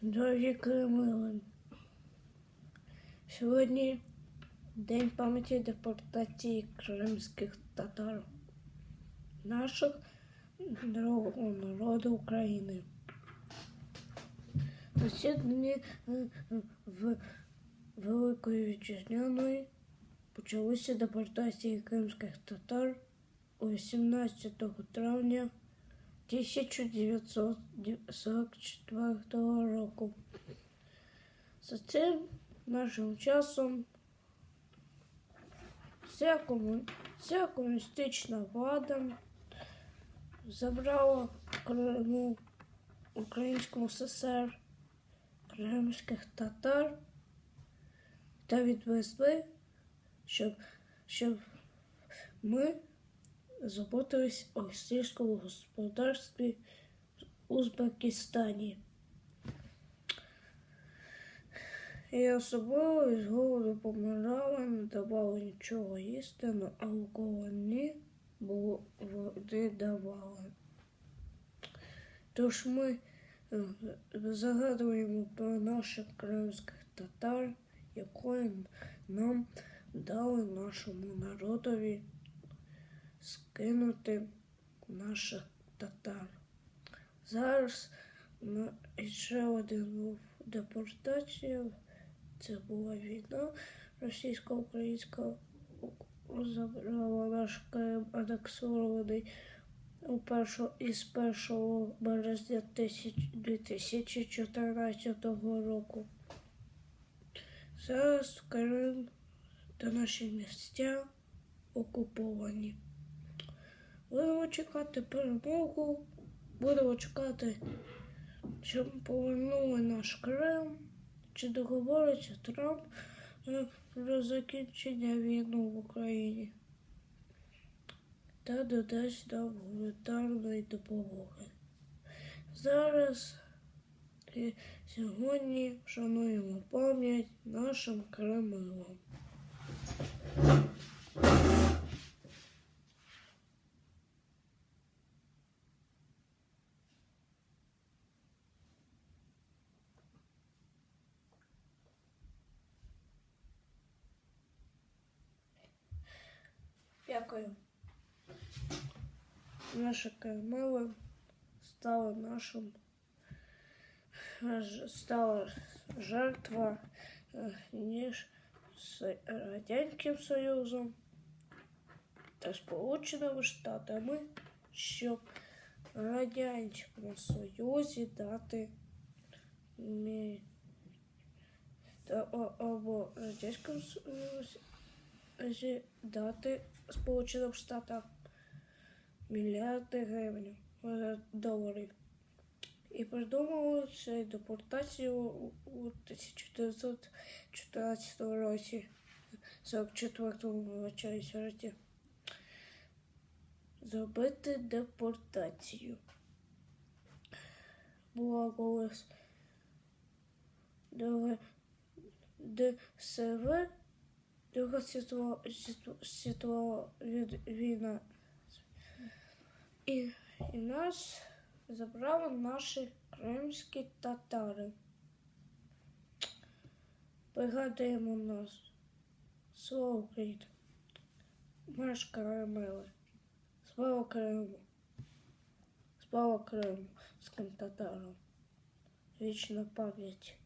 Дорогі Кремли. Сьогодні День пам'яті депортації кримських татар, наших дорогого народу України. Засідання е, в Великої Вітчизняної почалися депортації кримських татар у 18 травня 1944 року. За цим нашим часом вся, кому... вся комуністична влада забрала Криму Українському СССР кримських татар та відвезли, щоб, щоб ми заботились о сільському господарстві в Узбекистані. І особливо з голоду помирали, не давали нічого їсти, ну, а у кого ні, було води давали. Тож ми е, загадуємо про наших кримських татар, якої нам дали нашому народові скинути наших татар. Зараз ще один був депортація. Це була війна російсько-українська. Забрала наш Крим анексований у першу, із 1 березня 2014 року. Зараз Крим та наші місця окуповані. Будемо чекати перемогу, будемо чекати, щоб повернули наш Крим, чи договориться Трамп е, про закінчення війни в Україні та додасть нам гуманітарної допомоги. Зараз і сьогодні вшануємо пам'ять нашим Кремлем. Дякую. Наша Кремлева стала нашим ж- стала жертва е, ніж з Радянським Союзом та Сполученими Штатами, щоб в Радянському Союзі дати мі... та, о- або Радянському Союзі дати Сполученим Штатам мільярди гривень е, доларів. І придумали цю депортацію у у 1914 році, 44-му році. Зробити депортацію. Була колись Друга ДСВ, Друга світова, світова- війна. І, і нас забрали наші кримські татари. Пригадуємо нас. Слава Україні! Марш Карамели. Слава Криму. Слава Криму з татарам. Вічна пам'ять.